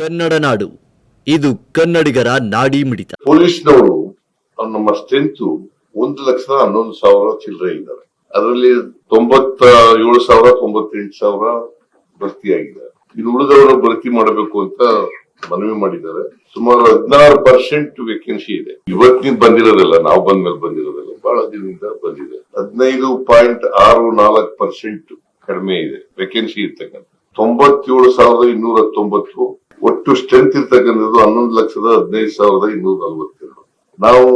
ಕನ್ನಡ ನಾಡು. ಇದು ಕನ್ನಡಿಗರ ನಾಡಿ ಮಿಡಿತ. ಪೊಲೀಸ್ನವರು ನಮ್ಮ ಸ್ಟ್ರೆಂತ್ ಒಂದು ಲಕ್ಷದ ಹನ್ನೊಂದು ಸಾವಿರ ಚಿಲ್ಲರೆ ಇದ್ದಾರೆ. ಅದರಲ್ಲಿ ತೊಂಬತ್ತ ಏಳು ಸಾವಿರ, ತೊಂಬತ್ತೆಂಟು ಸಾವಿರ ಭರ್ತಿ ಆಗಿದೆ. ಇನ್ನು ಉಳಿದವರು ಭರ್ತಿ ಮಾಡಬೇಕು ಅಂತ ಮನವಿ ಮಾಡಿದ್ದಾರೆ. ಸುಮಾರು ಹದಿನಾರು ಪರ್ಸೆಂಟ್ ವೇಕೆನ್ಸಿ ಇದೆ. ಇವತ್ತಿನ ಬಂದಿರೋದಿಲ್ಲ, ನಾವು ಬಂದ ಮೇಲೆ ಬಂದಿರೋದಿಲ್ಲ ಬಹಳ ದಿನದಿಂದ ಬಂದಿದೆ. ಹದಿನೈದು ಪಾಯಿಂಟ್ ಆರು ನಾಲ್ಕು ಪರ್ಸೆಂಟ್ ಕಡಿಮೆ ಇದೆ ವೇಕೆನ್ಸಿ ಇರ್ತಕ್ಕಂಥ. ತೊಂಬತ್ತೇಳು ಸಾವಿರದ ಇನ್ನೂರ ಹತ್ತೊಂಬತ್ತು ಒಟ್ಟು ಸ್ಟ್ರೆಂತ್ ಇರ್ತಕ್ಕಂಥದ್ದು ಹನ್ನೊಂದು ಲಕ್ಷದ ಹದಿನೈದು ಸಾವಿರದ ಇನ್ನೂರ ನಲವತ್ತೆರಡು ನಾವು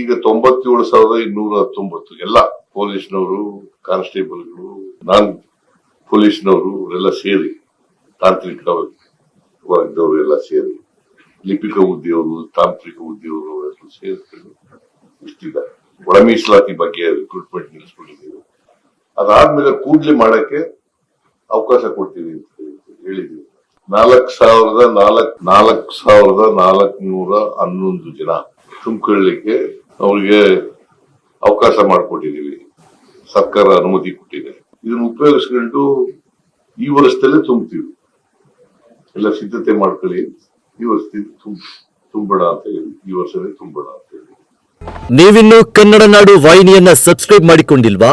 ಈಗ ತೊಂಬತ್ತೇಳು ಸಾವಿರದ ಇನ್ನೂರ ಹತ್ತೊಂಬತ್ತು. ಎಲ್ಲ ಪೊಲೀಸ್ನವರು, ಕಾನ್ಸ್ಟೇಬಲ್ಗಳು, ನಾನ್ ಪೊಲೀಸ್ನವರು ಎಲ್ಲ ಸೇರಿ ತಾಂತ್ರಿಕ ವರ್ಗದವರು ಎಲ್ಲ ಸೇರಿ, ಲಿಪಿಕ ಹುದ್ದೆಯವರು ತಾಂತ್ರಿಕ ಹುದ್ದೆಯವರು ಅವರೆಲ್ಲ ಸೇರಿಕೊಂಡು ಇಷ್ಟಿದ್ದಾರೆ. ಒಳ ಮೀಸಲಾತಿ ಬಗ್ಗೆ ರಿಕ್ರೂಟ್ಮೆಂಟ್ ನಿಲ್ಲಿಸ್ಕೊಂಡಿದ್ದೀವಿ. ಅದಾದ್ಮೇಲೆ ಕೂಡ್ಲಿ ಮಾಡಕ್ಕೆ ಅವಕಾಶ ಕೊಡ್ತೀವಿ ಅಂತ ಹೇಳಿದೀವಿ ನಾಲ್ಕ್ ಸಾವಿರದ ನಾಲ್ಕ್ ನಾಲ್ಕ್ ಸಾವಿರದ ನಾಲ್ಕನೂರ ಹನ್ನೊಂದು ಜನ. ತುಂಬಿಕೊಳ್ಳಲಿಕ್ಕೆ ಅವ್ರಿಗೆ ಅವಕಾಶ ಮಾಡಿಕೊಟ್ಟಿದೀವಿ. ಸರ್ಕಾರ ಅನುಮತಿ ಕೊಟ್ಟಿದೆ. ಇದನ್ನು ಉಪಯೋಗಿಸ್ಕೊಂಡು ಈ ವರ್ಷದಲ್ಲೇ ತುಂಬ್ತೀವಿ. ಎಲ್ಲ ಸಿದ್ಧತೆ ಮಾಡ್ಕೊಳ್ಳಿ. ಈ ವರ್ಷದಿಂದ ತುಂಬ ತುಂಬೋಣ ಅಂತ ಹೇಳಿ. ಈ ವರ್ಷವೇ ತುಂಬೋಣ ಅಂತ ಹೇಳಿ. ನೀವಿನ್ನು ಕನ್ನಡ ನಾಡು ವಾಹಿನಿಯನ್ನ ಸಬ್ಸ್ಕ್ರೈಬ್ ಮಾಡಿಕೊಂಡಿಲ್ವಾ?